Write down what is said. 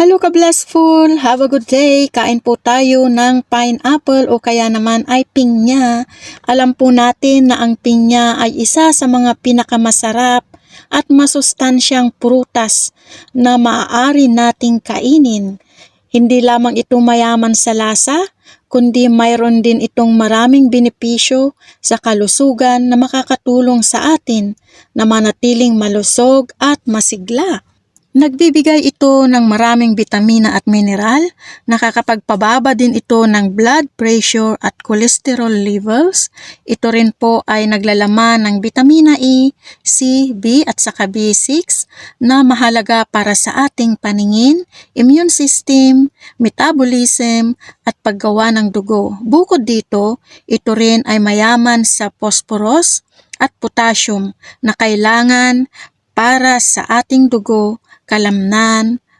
Hello ka blessful! Have a good day! Kain po tayo ng pineapple o kaya naman ay pinya. Alam po natin na ang pinya ay isa sa mga pinakamasarap at masustansyang prutas na maaari nating kainin. Hindi lamang ito mayaman sa lasa, kundi mayroon din itong maraming benepisyo sa kalusugan na makakatulong sa atin na manatiling malusog at masigla. Nagbibigay ito ng maraming bitamina at mineral, nakakapagpababa din ito ng blood pressure at cholesterol levels. Ito rin po ay naglalaman ng bitamina E, C, B at saka B6 na mahalaga para sa ating paningin, immune system, metabolism at paggawa ng dugo. Bukod dito, ito rin ay mayaman sa phosphorus at potassium na kailangan para sa ating dugo, kalamnan